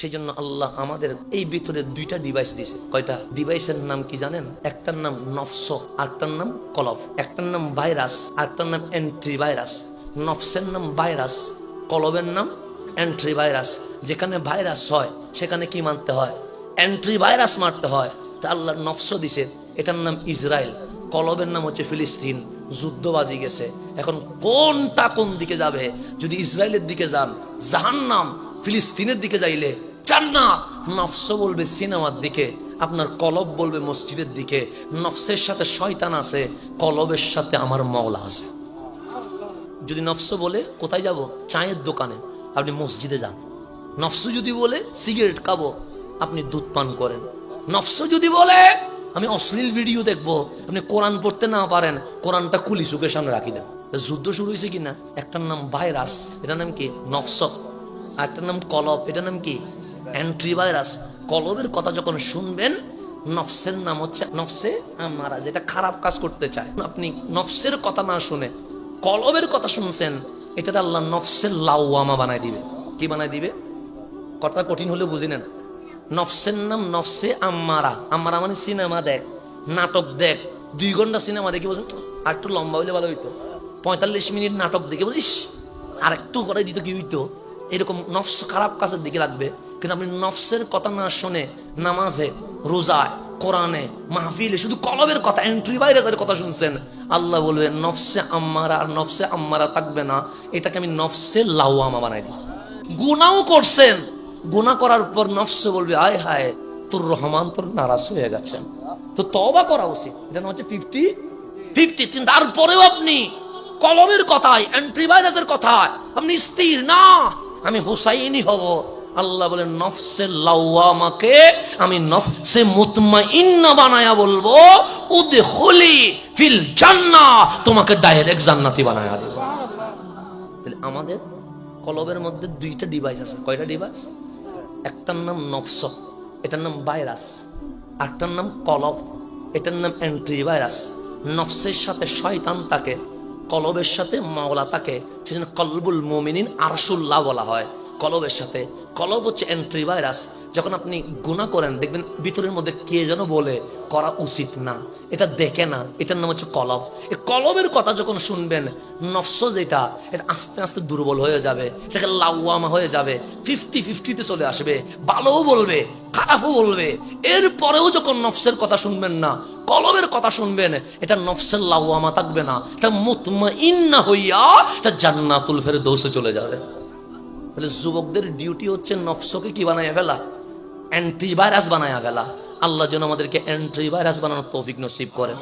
সেই জন্য আল্লাহ আমাদের এই ভিতরে দুইটা ডিভাইস দিছে। কয়টা? ডিভাইসের নাম কি জানেন? একটার নাম নফস, আরেকটার নাম কলব। একটার নাম ভাইরাস আরেকটার নাম এন্ট্রি ভাইরাস নফসের নাম ভাইরাস কলবের নাম এন্ট্রি ভাইরাস যেখানে ভাইরাস হয়, সেখানে কি মানতে হয়? এন্ট্রি ভাইরাস মারতে হয়। তা আল্লাহ নফস দিছে। এটার নাম ইসরায়েল, কলবের নাম হচ্ছে ফিলিস্তিন। যুদ্ধ বাজি গেছে। এখন কোনটা কোন দিকে যাবে? যদি ইসরায়েলের দিকে যান, জাহান্নাম ফিলিস্তিনের দিকে যাইলে জান্নাত নফস বলবে সিনেমার দিকে, আপনার কলব বলবে মসজিদের দিকে। নফসের সাথে শয়তান আছে, কলবের সাথে আমার মওলা আছে। যদি নফস বলে, কোথায় যাব? চায়ের দোকানে। আপনি মসজিদে যান। নফস যদি বলে, সিগারেট খাব, আপনি দুধ পান করেন। নফস যদি বলে, আমি অশ্লীল ভিডিও দেখব, আপনি কোরআন পড়তে না পারেন, কোরআনটা কুলি চোখের সামনে রাখি দেন। যুদ্ধ শুরু হয়েছে কিনা? একটার নাম ভাইরাস, এটার নাম কি? নফস। আর একটার নাম কলব, এটার নাম কি? অ্যান্ট্রি ভাইরাস কলবের কথা যখন শুনবেন, নফসের নাম হচ্ছে নফসে আমারা, যেটা খারাপ কাজ করতে চায়। আপনি নফসের কথা না শুনে কলবের কথা শুনছেন এটা আল্লাহ নফসের লাউয়ামা বানায় দিবে। কি বানায় দিবে? কথা কঠিন হলে বুঝি নেন। নফসের নাম নফসে আম্মারা আম্মারা মানে সিনেমা দেখ, নাটক দেখ। দুই ঘণ্টা সিনেমা দেখে বলছেন, আর একটু লম্বা হইলে ভালো হইতো। পঁয়তাল্লিশ মিনিট নাটক দেখে বলিস আর একটু করে দিত কি হইতো? এরকম নফস খারাপ কাজের দিকে লাগবে। কিন্তু আপনি নফসের কথা না শুনে নামাজে, রোজায়, কোরআনে, মাহফিলে শুধু কলবের কথা এন্ট্রি ভাইরাসের কথা শুনছেন। আল্লাহ বলবে, নফসে আম্মারা আর নফসে আম্মারা থাকবে না। এটাকে আমি নফসে লাউয়ামা বানাই দিই। গুনাও করছেন। গুনাহ করার পর নফসে বলবে, আয় হায়, তোর রহমান তোর নারাজ হয়ে গেছেন তো তবা করা উচিত। যেন হচ্ছে ফিফটি ফিফটি তারপরেও আপনি কলমের কথায় অ্যান্টিভাইরাসের কথায়, আপনি স্থির না। আমি হুসাইনি হব। আল্লাহ বলে নফসে লাউয়ামাকে আমি নফসে মুতমাইন্না বানায়া বলব। উদে হলি ফিল জান্না তোমাকে ডাইরেক্ট জান্নাতি বানায়া দেব। তাহলে আমাদের কলবের মধ্যে দুইটা ডিভাইস আছে। কয়টা ডিভাইস একটার নাম নফস, এটার নাম ভাইরাস আরটার নাম কলব, এটার নাম এন্ট্রি ভাইরাস নফসের সাথে শয়তান থাকে কলবের সাথে মাওলা থাকে সেজন্য কলবুল মোমিনিন আরসুল্লাহ বলা হয়। কলবের সাথে। কলব হচ্ছে এন্ট্রি ভাইরাস যখন আপনি গুণা করেন, দেখবেন ভিতরের মধ্যে কে যেন বলে, করা উচিত না। এটা দেখে না। এটার নাম হচ্ছে কলব। এই কলবের কথা যখন শুনবেন, নফস যেটা, এটা আস্তে আস্তে দুর্বল হয়ে যাবে। এটাকে লাউয়ামা হয়ে যাবে। ফিফটি ফিফটিতে চলে আসবে। ভালোও বলবে। খারাপও বলবে। এরপরেও যখন নফসের কথা শুনবেন না, কলমের কথা শুনবেন, এটা নফসের লাউয়ামা থাকবে না। এটা মুতমা ইন্না হইয়া এটা জান্নাতুল ফের দোষে চলে যাবে। তাহলে যুবকদের ডিউটি হচ্ছে নফসকে কি বানাইয়া ফেলা? অ্যান্টিভাইরাস বানাইয়া ফেলা। আল্লাহ যেন আমাদেরকে অ্যান্টিভাইরাস বানানোর তৌফিক নসিব করেন।